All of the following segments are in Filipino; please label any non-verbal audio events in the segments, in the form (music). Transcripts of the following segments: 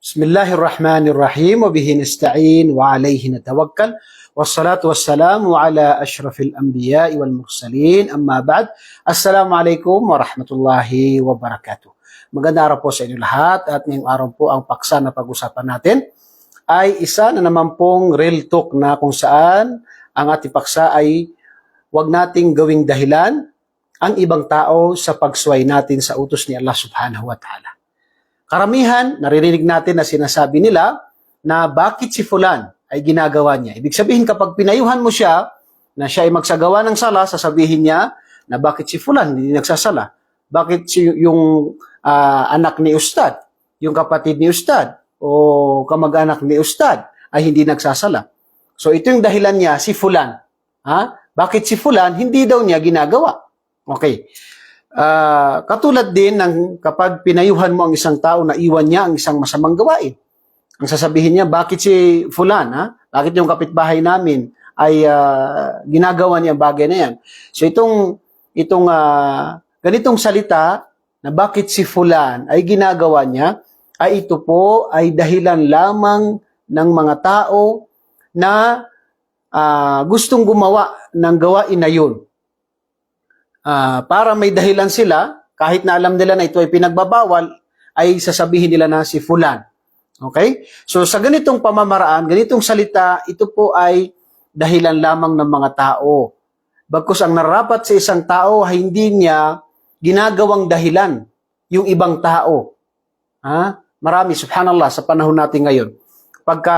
Bismillahirrahmanirrahim. Wabihi nasta'in wa alayhi natawakkal. Wassalatu wassalamu ala ashrafil anbiya wal mursalin. Amma ba'd. Assalamu alaikum wa rahmatullahi wa barakatuh. Magandang araw po sa inyo lahat at ngayong araw po ang paksa na pag-usapan natin ay isa na naman pong real talk na kung saan ang ating paksa ay wag nating gawing dahilan ang ibang tao sa pagsway natin sa utos ni Allah subhanahu wa ta'ala. Karamihan, naririnig natin na sinasabi nila na bakit si fulan ay ginagawa niya. Ibig sabihin kapag pinayuhan mo siya na siya ay magsagawa ng sala, sasabihin niya na bakit si fulan hindi nagsasala. Bakit si yung ah, anak ni ustad, yung kapatid ni ustad o kamag-anak ni ustad ay hindi nagsasala. So ito yung dahilan niya si fulan. Ha? Bakit si fulan hindi daw niya ginagawa? Okay. Ah, katulad din ng kapag pinayuhan mo ang isang tao na iwan niya ang isang masamang gawain. Ang sasabihin niya, bakit si fulan, ha? Bakit yung kapitbahay namin ay ah, ginagawa niya bagay na yan? So itong itong ah, ganitong salita na bakit si fulan ay ginagawa niya ay ito po ay dahilan lamang ng mga tao na ah, gustong gumawa ng gawain na yun. Ah, para may dahilan sila, kahit na alam nila na ito ay pinagbabawal, ay sasabihin nila na si fulan. Okay? So sa ganitong pamamaraan, ganitong salita, ito po ay dahilan lamang ng mga tao. Bagkus ang narapat sa isang tao hindi niya ginagawang dahilan yung ibang tao. Ha? Marami, subhanallah, sa panahon natin ngayon. Pagka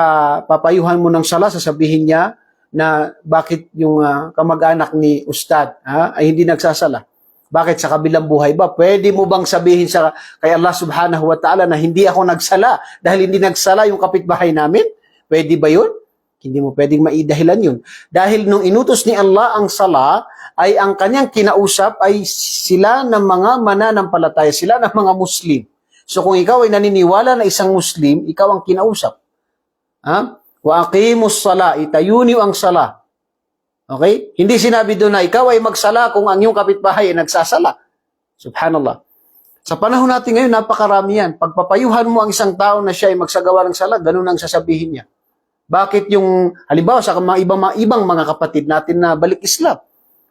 papayuhan mo ng sala, sasabihin niya na bakit yung ah, kamag-anak ni Ustad ha, ay hindi nagsasala. Bakit sa kabilang buhay ba? Pwede mo bang sabihin sa kay Allah subhanahu wa ta'ala na hindi ako nagsala dahil hindi nagsala yung kapitbahay namin? Pwede ba yun? Hindi mo pwedeng maidahilan yun. Dahil nung inutos ni Allah ang sala, ay ang kanyang kinausap ay sila ng mga mananampalataya, sila ng mga Muslim. So kung ikaw ay naniniwala na isang Muslim, ikaw ang kinausap. Ha? Wa aqimus sala, itayo niyo ang sala. Okay? Hindi sinabi doon na ikaw ay magsala kung ang iyong kapitbahay ay nagsasala. Subhanallah. Sa panahon natin ngayon, napakarami yan. Pagpapayuhan mo ang isang tao na siya ay magsagawa ng sala, ganun ang sasabihin niya. Bakit yung, halimbawa sa mga ibang, mga ibang mga kapatid natin na balik Islam,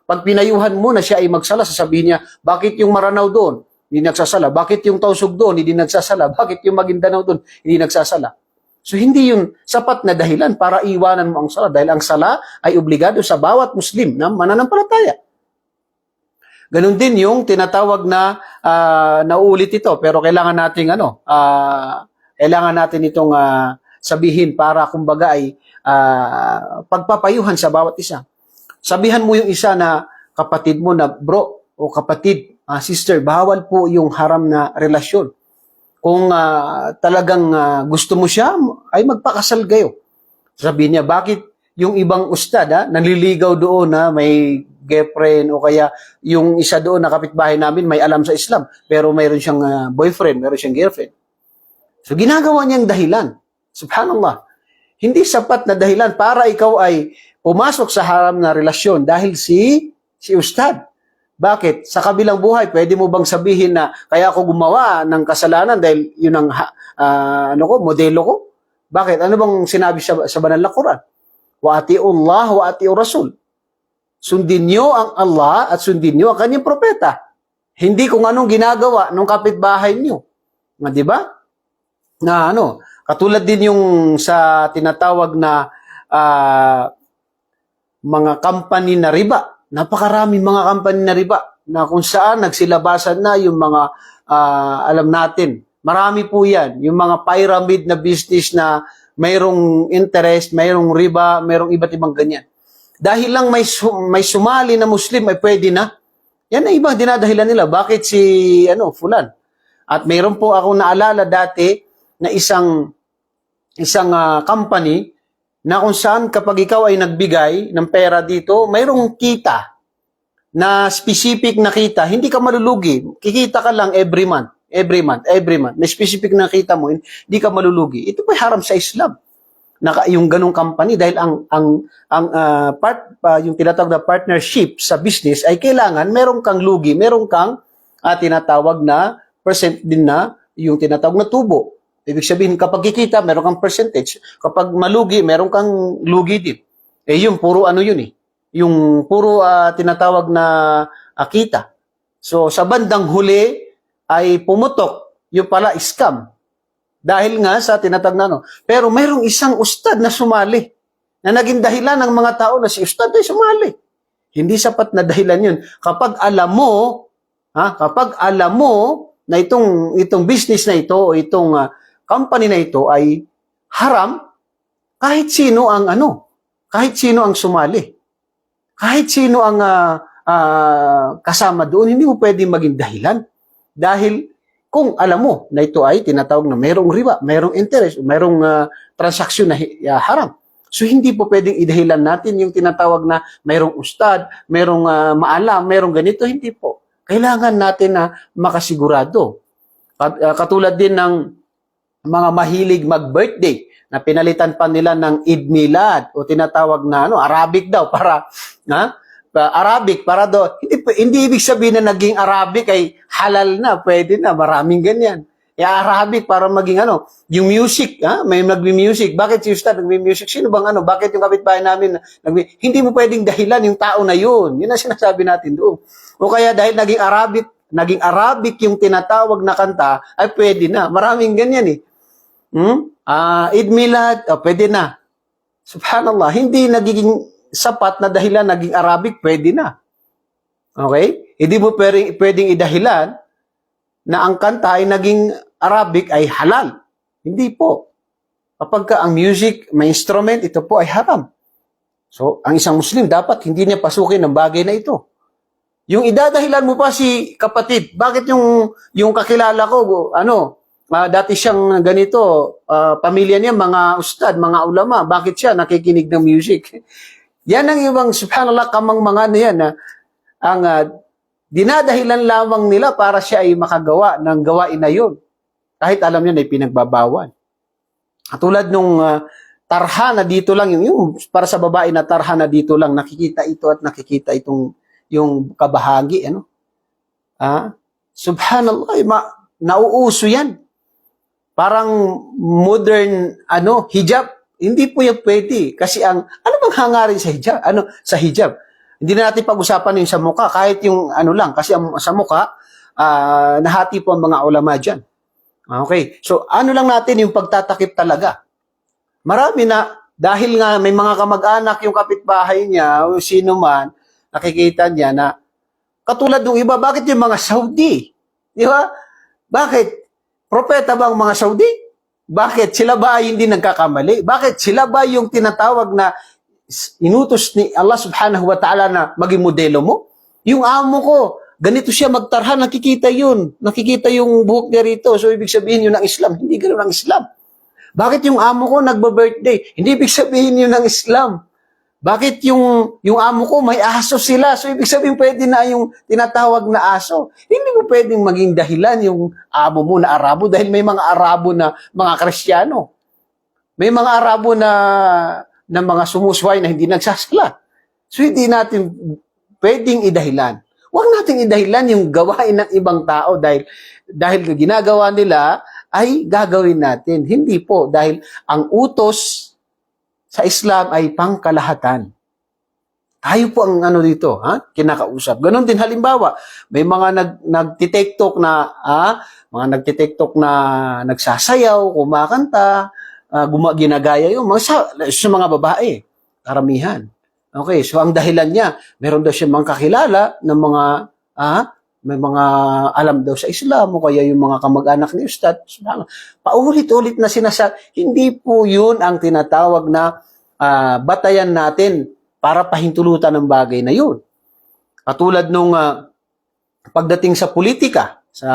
pag pinayuhan mo na siya ay magsala, sasabihin niya, bakit yung Maranaw doon, hindi nagsasala? Bakit yung Tausug doon, hindi nagsasala? (laughs) Bakit yung Maguindanao doon, hindi nagsasala? So hindi yun sapat na dahilan para iwanan mo ang sala dahil ang sala ay obligado sa bawat Muslim na mananampalataya. Ganon din yung tinatawag na ah, nauulit ito pero kailangan nating ano, ah, kailangan natin itong ah, sabihin para kumbaga ay ah, pagpapayuhan sa bawat isa. Sabihan mo yung isa na kapatid mo na bro o kapatid, ah, sister, bawal po yung haram na relasyon. Kung ah, talagang ah, gusto mo siya, ay magpakasal kayo. Sabihin niya, bakit yung ibang ustad, ha, nanliligaw doon na may girlfriend o kaya yung isa doon na kapitbahay namin may alam sa Islam, pero mayroon siyang ah, boyfriend, mayroon siyang girlfriend. So ginagawa niyang dahilan. Subhanallah. Hindi sapat na dahilan para ikaw ay pumasok sa haram na relasyon dahil si si ustad. Bakit? Sa kabilang buhay, pwede mo bang sabihin na kaya ako gumawa ng kasalanan dahil yun ang ah, ano ko, modelo ko? Bakit? Ano bang sinabi sa, sa banal na Quran? Wa Allah wa atiu Rasul. Sundin niyo ang Allah at sundin niyo ang kanyang propeta. Hindi kung anong ginagawa ng kapitbahay niyo. Nga, di ba? Na ano, katulad din yung sa tinatawag na ah, mga company na riba. Napakarami mga company na riba na kung saan nagsilabasan na yung mga ah, alam natin. Marami po yan. Yung mga pyramid na business na mayroong interest, mayroong riba, mayroong iba't ibang ganyan. Dahil lang may, may sumali na Muslim, ay pwede na. Yan ang ibang dinadahilan nila. Bakit si ano, fulan? At mayroon po ako naalala dati na isang isang ah, company na kung saan kapag ikaw ay nagbigay ng pera dito, mayroong kita na specific na kita, hindi ka malulugi. Kikita ka lang every month, every month, every month. May specific na kita mo, hindi ka malulugi. Ito po haram sa Islam. Naka, yung ganong company dahil ang ang ang ah, part pa yung tinatawag na partnership sa business ay kailangan meron kang lugi, meron kang ah, tinatawag na percent din na yung tinatawag na tubo Ibig sabihin, kapag kikita, meron kang percentage. Kapag malugi, meron kang lugi din. Eh yun, puro ano yun eh. Yung puro ah, tinatawag na ah, kita. So, sa bandang huli ay pumutok. Yung pala, scam. Dahil nga sa tinatag na ano. Pero mayroong isang ustad na sumali na naging dahilan ng mga tao na si ustad ay sumali. Hindi sapat na dahilan yun. Kapag alam mo, ha, kapag alam mo na itong itong business na ito o itong ah, company na ito ay haram, kahit sino ang ano, kahit sino ang sumali, kahit sino ang ah, ah, kasama doon, hindi mo pwedeng maging dahilan. Dahil kung alam mo na ito ay tinatawag na mayroong riba, mayroong interest, mayroong ah, transaksyon na ah, haram. So hindi po pwedeng idahilan natin yung tinatawag na mayroong ustad, mayroong ah, maalam, mayroong ganito, hindi po. Kailangan natin na makasigurado. Kat- ah, katulad din ng mga mahilig mag-birthday na pinalitan pa nila ng Eid Milad o tinatawag na ano Arabic daw para ha? Arabic para do hindi hindi ibig sabihin na naging Arabic ay halal na, pwede na, maraming ganyan. Eh, Arabic para maging ano, yung music, ha? may nagmi-music. Bakit si Ustad nagmi-music? Sino bang ano? Bakit yung kapitbahay namin nagmi Hindi mo pwedeng dahilan yung tao na yun. Yun ang sinasabi natin doon. O kaya dahil naging Arabic, naging Arabic yung tinatawag na kanta, ay pwede na. Maraming ganyan eh. Hmm? Ah, Eid Milad, oh, pwede na. Subhanallah, hindi nagiging sapat na dahilan naging Arabic, pwede na. Okay? Hindi mo pwedeng, pwedeng idahilan na ang kanta ay naging Arabic ay halal. Hindi po. Kapag ka ang music, may instrument, ito po ay haram. So, ang isang Muslim dapat hindi niya pasukin ang bagay na ito. Yung idadahilan mo pa si kapatid, bakit yung yung kakilala ko, ano, ah, dati siyang ganito, ah, pamilya niya mga ustad, mga ulama, bakit siya nakikinig ng music? (laughs) Yan ang ibang subhanallah kamang mga na yan na ang ah, dinadahilan lamang nila para siya ay makagawa ng gawain na yun. Kahit alam niya na pinagbabawal. Katulad nung ah, tarha na dito lang, yung, yung para sa babae na tarha na dito lang, nakikita ito at nakikita itong yung kabahagi, ano? Ah, subhanallah, eh, ma, nauuso yan. Parang modern, ano, hijab. Hindi po yan pwede. Kasi ang, ano bang hangarin sa hijab? Ano, sa hijab? Hindi na natin pag-usapan yung sa mukha, kahit yung ano lang, kasi ang, sa mukha, ah, nahati po ang mga ulama dyan. Okay. So, ano lang natin yung pagtatakip talaga. Marami na, dahil nga may mga kamag-anak yung kapitbahay niya, o sino man, nakikita niya na, katulad ng iba, bakit yung mga Saudi? Di ba? Bakit? Propeta ba ang mga Saudi? Bakit? Sila ba hindi nagkakamali? Bakit? Sila ba yung tinatawag na inutos ni Allah subhanahu wa ta'ala na maging modelo mo? Yung amo ko, ganito siya magtarha, nakikita yun. Nakikita yung buhok niya rito. So, ibig sabihin yun ng Islam. Hindi ganoon ang Islam. Bakit yung amo ko nagba-birthday? Hindi ibig sabihin yun ng Islam. Bakit yung yung amo ko may aso sila? So ibig sabihin pwede na yung tinatawag na aso. Hindi mo pwedeng maging dahilan yung amo mo na Arabo dahil may mga Arabo na mga Kristiyano. May mga Arabo na na mga sumusway na hindi nagsasala. So hindi natin pwedeng idahilan. Huwag nating idahilan yung gawain ng ibang tao dahil dahil ginagawa nila ay gagawin natin. Hindi po dahil ang utos sa Islam ay pangkalahatan. Tayo po ang ano dito, ha? Kinakausap. Ganon din halimbawa, may mga nag nagti-TikTok na ha? mga nagti-TikTok na nagsasayaw, kumakanta, uh, guma, ginagaya yung mga sa, sa mga babae, karamihan. Okay, so ang dahilan niya, meron daw siya mga kakilala ng mga ah, may mga alam daw sa Islam o kaya yung mga kamag-anak ni Ustad. Paulit-ulit na sinasabi, hindi po yun ang tinatawag na ah, batayan natin para pahintulutan ng bagay na yun. Katulad nung ah, pagdating sa politika, sa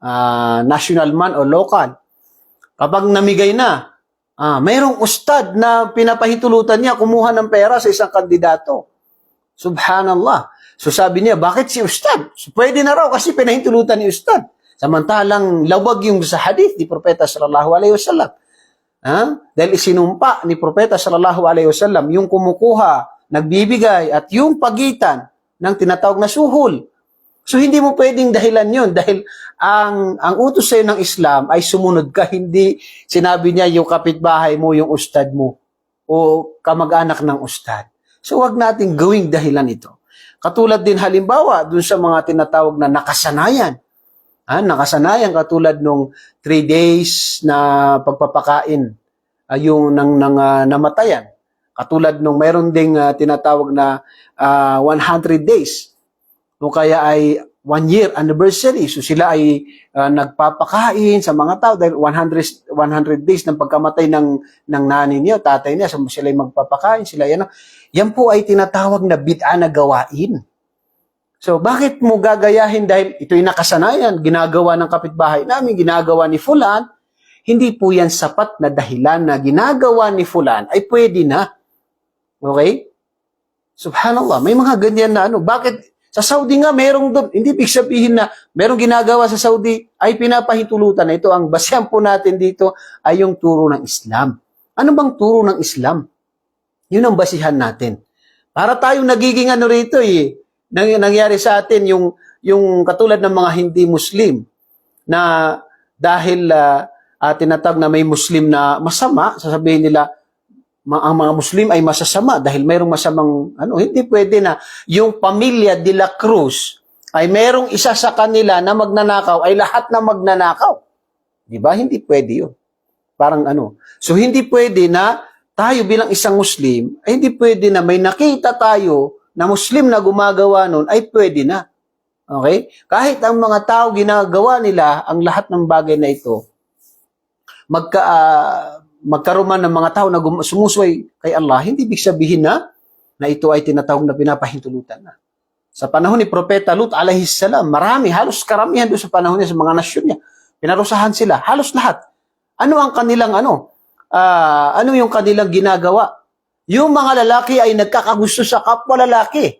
ah, national man o local, kapag namigay na, ah, mayroong ustad na pinapahintulutan niya kumuha ng pera sa isang kandidato. Subhanallah. So sabi niya, bakit si Ustad? So, pwede na raw kasi pinahintulutan ni Ustad. Samantalang lawag yung sa hadith ni Propeta sallallahu alaihi wasallam. Ha? Dahil isinumpa ni Propeta sallallahu alaihi wasallam yung kumukuha, nagbibigay at yung pagitan ng tinatawag na suhol. So hindi mo pwedeng dahilan yun dahil ang ang utos sa'yo ng Islam ay sumunod ka, hindi sinabi niya yung kapitbahay mo, yung ustad mo o kamag-anak ng ustad. So wag nating gawing dahilan ito. Katulad din halimbawa dun sa mga tinatawag na nakasanayan. Ah, nakasanayan katulad nung three days na pagpapakain ah, yung nang, nang ah, namatayan. Katulad nung mayroon ding ah, tinatawag na ah, 100 days o kaya ay one year anniversary. So sila ay ah, nagpapakain sa mga tao dahil 100 100 days ng pagkamatay ng ng nanay niya, tatay niya, so sila ay magpapakain, sila yan. Yan po ay tinatawag na bid'a na gawain. So bakit mo gagayahin dahil ito'y nakasanayan, ginagawa ng kapitbahay namin, ginagawa ni fulan, hindi po yan sapat na dahilan na ginagawa ni fulan ay pwede na. Okay? Subhanallah, may mga ganyan na ano. Bakit sa Saudi nga merong doon, hindi big sabihin na merong ginagawa sa Saudi ay pinapahintulutan na ito. Ang basyan po natin dito ay yung turo ng Islam. Ano bang turo ng Islam? Yun ang basihan natin. Para tayong nagiging ano rito eh, nang, nangyari sa atin yung, yung katulad ng mga hindi Muslim na dahil uh, uh, tinatag na may Muslim na masama, sasabihin nila, ang mga Muslim ay masasama dahil mayroong masamang ano hindi pwede na yung pamilya de la Cruz ay mayroong isa sa kanila na magnanakaw ay lahat na magnanakaw. 'Di ba? Hindi pwede 'yun. Parang ano. So hindi pwede na tayo bilang isang Muslim ay hindi pwede na may nakita tayo na Muslim na gumagawa nun ay pwede na. Okay? Kahit ang mga tao ginagawa nila ang lahat ng bagay na ito, magka ah, magkaroon man ng mga tao na sumusuway kay Allah, hindi ibig sabihin na na ito ay tinatawag na pinapahintulutan na. Sa panahon ni Propeta Lut alayhi salam, marami, halos karamihan doon sa panahon niya, sa mga nasyon niya, pinarusahan sila, halos lahat. Ano ang kanilang ano? Ah, ano yung kanilang ginagawa? Yung mga lalaki ay nagkakagusto sa kapwa lalaki.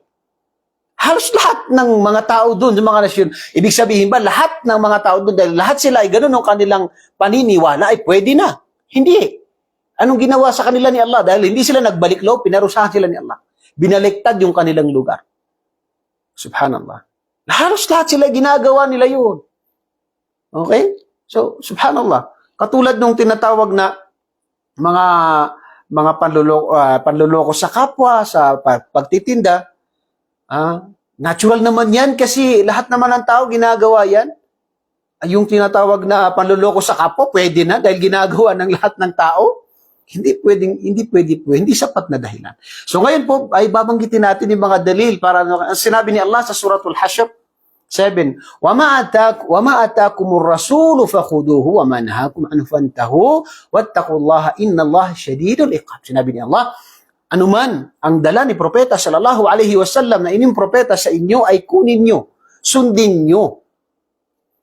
Halos lahat ng mga tao doon, sa mga nasyon, ibig sabihin ba, lahat ng mga tao doon, dahil lahat sila ay ganun ang kanilang paniniwala, ay pwede na. Hindi. Anong ginawa sa kanila ni Allah? Dahil hindi sila nagbalik loob, pinarusahan sila ni Allah. Binaliktad yung kanilang lugar. Subhanallah. Halos lahat sila ginagawa nila yun. Okay? So, subhanallah. Katulad nung tinatawag na mga mga panluloko, ah, panluloko sa kapwa, sa pa- pagtitinda, ah, natural naman yan kasi lahat naman ng tao ginagawa yan yung tinatawag na panluloko sa kapwa, pwede na dahil ginagawa ng lahat ng tao. Hindi pwedeng, hindi pwede po, hindi sapat na dahilan. So ngayon po ay babanggitin natin yung mga dalil para ang sinabi ni Allah sa suratul Hashr 7, وَمَا أَتَاكُ وَمَا أَتَاكُمُ الرَّسُولُ فَخُذُوهُ وَمَا نَهَاكُمْ عَنْهُ فَانْتَهُوا وَاتَّقُوا اللَّهَ إِنَّ اللَّهَ شَدِيدُ الْعِقَابِ Sinabi ni Allah, anuman ang dala ni propeta sallallahu alaihi wasallam na inyong propeta sa inyo ay kunin nyo, sundin nyo.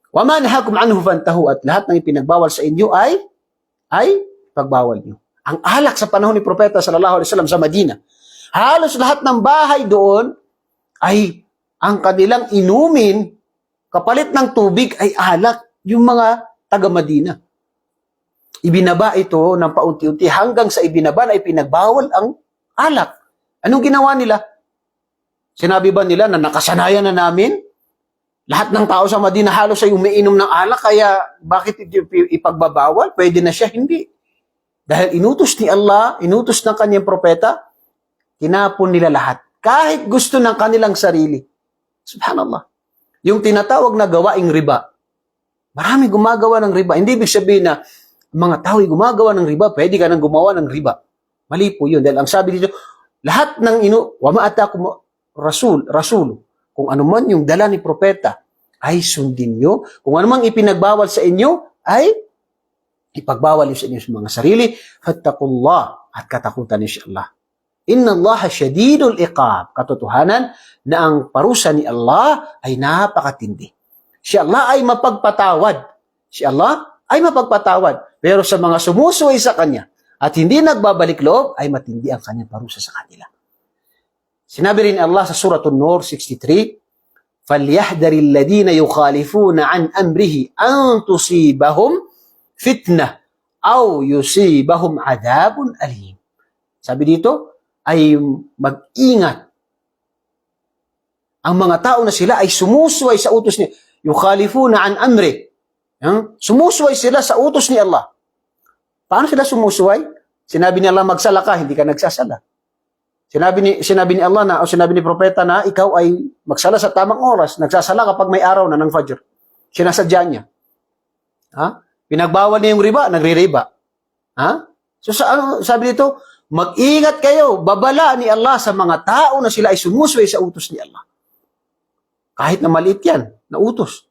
Wama nahakum anhu fantahu at lahat ng ipinagbawal sa inyo ay ay pagbawal nyo. Ang alak sa panahon ni propeta sallallahu alaihi wasallam sa Madina. Halos lahat ng bahay doon ay ang kanilang inumin kapalit ng tubig ay alak yung mga taga Madina. Ibinaba ito ng paunti-unti hanggang sa ibinaba na ipinagbawal ang alak. Anong ginawa nila? Sinabi ba nila na nakasanayan na namin? Lahat ng tao sa Madina halos ay umiinom ng alak, kaya bakit ipagbabawal? Pwede na siya, hindi. Dahil inutos ni Allah, inutos ng kanyang propeta, tinapon nila lahat. Kahit gusto ng kanilang sarili. Subhanallah. Yung tinatawag na gawaing riba. Marami gumagawa ng riba. Hindi ibig sabihin na mga tao gumagawa ng riba, pwede ka nang gumawa ng riba. Mali po yun. Dahil ang sabi dito, lahat ng inu, wama atakum rasul, rasul, kung ano man yung dala ni propeta, ay sundin nyo. Kung ano mang ipinagbawal sa inyo, ay ipagbawal nyo sa inyo sa mga sarili. Fattakullah at katakutan niyo si Allah. Inna Allah syadidul iqab. Katotohanan na ang parusa ni Allah ay napakatindi. Si Allah ay mapagpatawad. Si Allah ay mapagpatawad. Pero sa mga sumusuway sa Kanya at hindi nagbabalik loob, ay matindi ang Kanyang parusa sa kanila. Sinabi rin ni Allah sa Suratul Nur 63, فَلْيَحْدَرِ الَّذِينَ يُخَالِفُونَ عَنْ أَمْرِهِ أَنْ تُصِيبَهُمْ فِتْنَةٌ أَوْ يُصِيبَهُمْ عَذَابٌ أَلِيمٌ Sabi dito, ay mag-ingat ang mga tao na sila ay sumusuway sa utos ni yukhalifuna an amri. Huh? Sumusuway sila sa utos ni Allah. Paano sila sumusuway? Sinabi ni Allah magsala ka, hindi ka nagsasala. Sinabi ni sinabi ni Allah na o sinabi ni propeta na ikaw ay magsala sa tamang oras, nagsasala kapag may araw na ng Fajr. Sinasadya niya. Ha? Pinagbawal niya yung riba, nagre-riba. Ha? So sa ano sabi dito, mag-ingat kayo, babala ni Allah sa mga tao na sila ay sumusuway sa utos ni Allah. Kahit na maliit yan, na utos.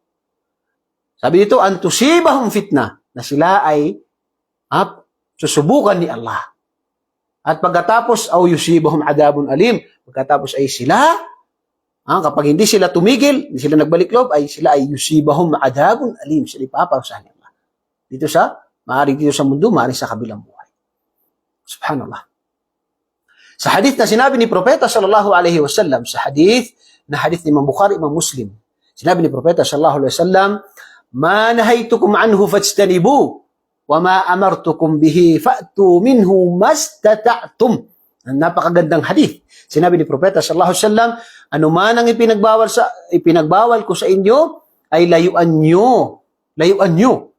Sabi dito, antusibahum fitna, na sila ay ha, susubukan ni Allah. At pagkatapos, aw yusibahum adabun alim, pagkatapos ay sila, ah, kapag hindi sila tumigil, hindi sila nagbalik loob, ay sila ay yusibahum adabun alim, sila ipaparusahan ni Allah. Dito sa, maaari dito sa mundo, maaari sa kabilang buhay. Subhanallah. Sa hadith na sinabi ni Propeta sallallahu alaihi wasallam, sa hadith na hadith ni Imam Bukhari, Imam Muslim, sinabi ni Propeta sallallahu alaihi wasallam, "Ma nahaytukum anhu fajtanibu, ma amartukum bihi fa'tu minhu mastata'tum." Ang napakagandang hadith. Sinabi ni Propeta sallallahu alaihi wasallam, ano man ang ipinagbawal sa ipinagbawal ko sa inyo ay layuan nyo. Layuan nyo.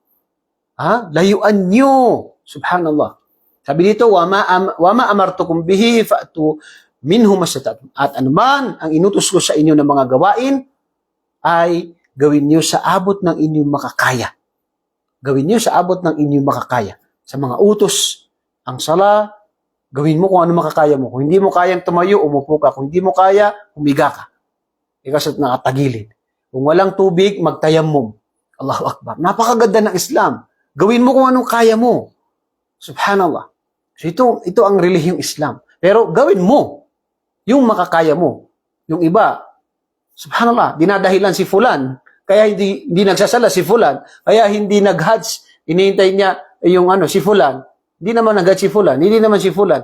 Ha? Layuan nyo. Subhanallah. Sabi dito, wa ma, am, wa ma amartukum bihi fa'tu minhu mastata'tum. At anuman ang inutos ko sa inyo ng mga gawain ay gawin niyo sa abot ng inyong makakaya. Gawin niyo sa abot ng inyong makakaya. Sa mga utos, ang sala, gawin mo kung ano makakaya mo. Kung hindi mo kayang tumayo, umupo ka. Kung hindi mo kaya, humiga ka. Ikaw sa nakatagilid. Kung walang tubig, magtayammum. Allahu Akbar. Napakaganda ng Islam. Gawin mo kung anong kaya mo. Subhanallah. So ito, ito ang relihiyong Islam. Pero gawin mo yung makakaya mo. Yung iba, subhanallah, dinadahilan si fulan, kaya hindi, hindi nagsasala si fulan, kaya hindi nag-hajj, inihintay niya yung ano, si fulan. Hindi naman nag si fulan, hindi naman si fulan.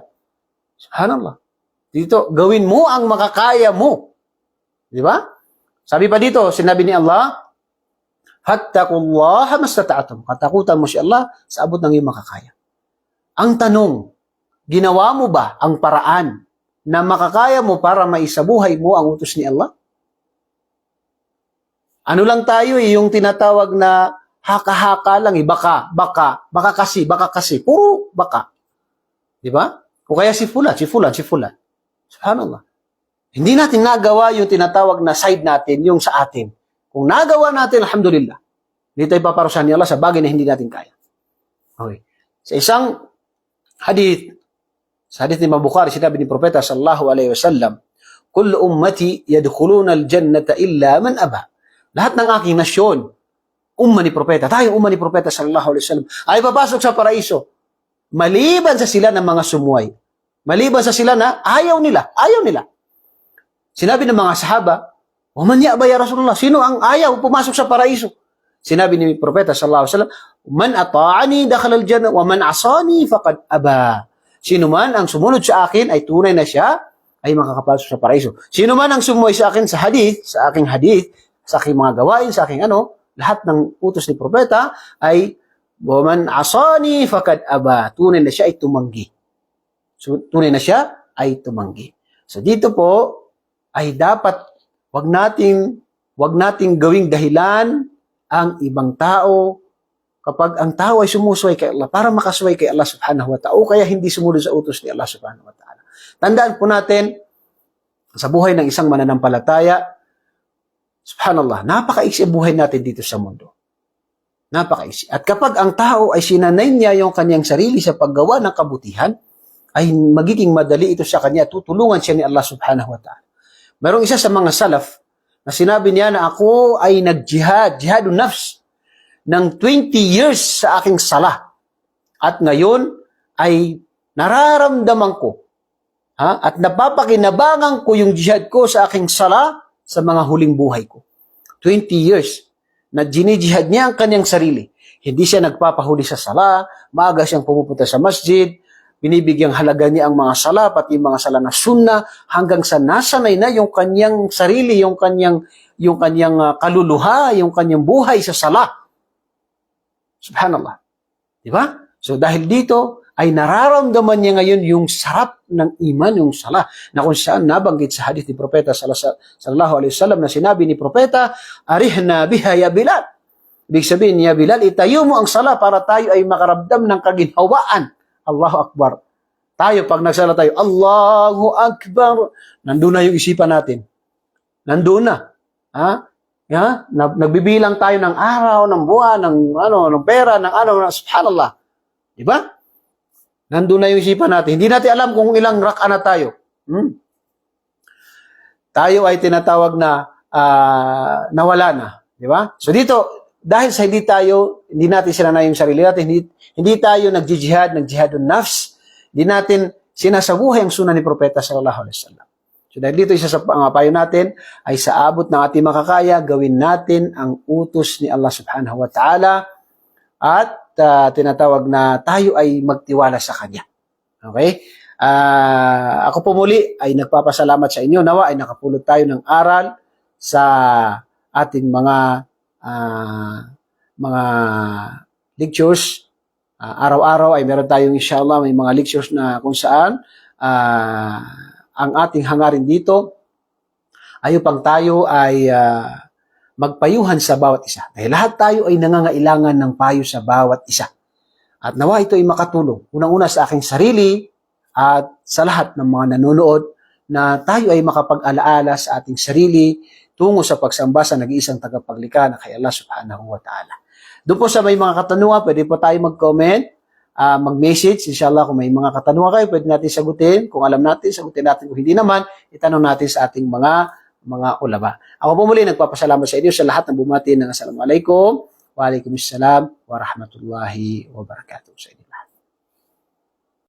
Subhanallah. Dito, gawin mo ang makakaya mo. Di ba? Sabi pa dito, sinabi ni Allah, Hattakullaha mastata'atum. Katakutan mo si Allah sa abot ng iyong makakaya. Ang tanong, ginawa mo ba ang paraan na makakaya mo para maisabuhay mo ang utos ni Allah? Ano lang tayo eh, yung tinatawag na haka-haka lang eh, baka, baka, baka kasi, baka kasi, puro baka. Di ba? O kaya si fulan, si fulan, si fulan. Subhanallah. Hindi natin nagawa yung tinatawag na side natin, yung sa atin. Kung nagawa natin, alhamdulillah. Hindi tayo paparusahan ni Allah sa bagay na hindi natin kaya. Okay. Sa isang hadith, sa hadith ni Imam Bukhari, sinabi ni Propeta sallallahu alaihi wasallam, Kullu ummati yadkhuluna al-jannata illa man aba. Lahat ng aking nasyon, umma ni Propeta, tayo umma ni Propeta sallallahu alaihi wasallam, ay papasok sa paraiso. Maliban sa sila ng mga sumuway. Maliban sa sila na ayaw nila, ayaw nila. Sinabi ng mga sahaba, Waman ba ya Rasulullah? Sino ang ayaw pumasok sa paraiso? Sinabi ni Propeta sallallahu alaihi wasallam, Man ata'ani dakhala al-jannah wa man asani faqad aba. Sino man ang sumunod sa akin ay tunay na siya ay makakapasok sa paraiso. Sino man ang sumuway sa akin sa hadith, sa aking hadith, sa aking mga gawain, sa aking ano, lahat ng utos ni Propeta ay Waman asani faqad aba. Tunay na siya ay tumanggi. So, tunay na siya ay tumanggi. So dito po ay dapat wag nating wag nating gawing dahilan ang ibang tao kapag ang tao ay sumusuway kay Allah para makasuway kay Allah subhanahu wa ta'ala o kaya hindi sumunod sa utos ni Allah subhanahu wa ta'ala. Tandaan po natin sa buhay ng isang mananampalataya, subhanallah, napakaiksi ang buhay natin dito sa mundo. Napakaiksi. At kapag ang tao ay sinanay niya yung kanyang sarili sa paggawa ng kabutihan, ay magiging madali ito sa kanya, tutulungan siya ni Allah subhanahu wa ta'ala. Merong isa sa mga salaf na sinabi niya na ako ay nag-jihad, jihadun nafs, ng 20 years sa aking sala. At ngayon ay nararamdaman ko ha, at napapakinabangan ko yung jihad ko sa aking sala sa mga huling buhay ko. 20 years na jinijihad niya ang kanyang sarili. Hindi siya nagpapahuli sa sala, maaga siyang pumupunta sa masjid, binibigyang halaga niya ang mga sala, pati mga sala na sunna, hanggang sa nasanay na yung kanyang sarili, yung kanyang, yung kanyang uh, kaluluha, yung kanyang buhay sa sala. Subhanallah. Di ba? So dahil dito, ay nararamdaman niya ngayon yung sarap ng iman, yung sala, na kung saan nabanggit sa hadith ni Propeta sallallahu alaihi wasallam na sinabi ni Propeta, Arihna biha ya Bilal. Ibig sabihin niya, Bilal, itayo mo ang sala para tayo ay makaramdam ng kaginhawaan. Allahu Akbar. Tayo, pag nagsala tayo, Allahu Akbar, nandun na yung isipan natin. Nandun na. Ha? Na- Nagbibilang tayo ng araw, ng buwan, ng ano, ng pera, ng ano, subhanallah. Di ba? Nandun na yung isipan natin. Hindi natin alam kung ilang rak'a na tayo. Hmm? Tayo ay tinatawag na ah, nawala na. Di ba? So dito, dahil sa hindi tayo, hindi natin sinanay yung sarili natin, hindi, hindi tayo nagjihad, nagjihadun nafs, hindi natin sinasabuhay ang sunan ni Propeta sallallahu alaihi wasallam. So dahil dito isa sa pangapayo natin ay sa abot ng ating makakaya, gawin natin ang utos ni Allah subhanahu wa ta'ala at ah, tinatawag na tayo ay magtiwala sa Kanya. Okay? Ah, ako po muli ay nagpapasalamat sa inyo. Nawa ay nakapulot tayo ng aral sa ating mga ah, mga lectures. Ah, araw-araw ay meron tayong inshallah may mga lectures na kung saan ah, ang ating hangarin dito ay upang tayo ay ah, magpayuhan sa bawat isa. Dahil lahat tayo ay nangangailangan ng payo sa bawat isa. At nawa ito ay makatulong. Unang-una sa aking sarili at sa lahat ng mga nanonood na tayo ay makapag-alaala sa ating sarili tungo sa pagsamba sa nag-iisang tagapaglikha na kay Allah subhanahu wa ta'ala. Doon po sa may mga katanungan, pwede po tayo mag-comment, ah, mag-message. Inshallah, kung may mga katanungan kayo, pwede natin sagutin. Kung alam natin, sagutin natin. Kung hindi naman, itanong natin sa ating mga mga ulama. Ako po muli, nagpapasalamat sa inyo sa lahat ng bumati ng Assalamualaikum. Waalaikumsalam wa rahmatullahi wa barakatuh sa inyo.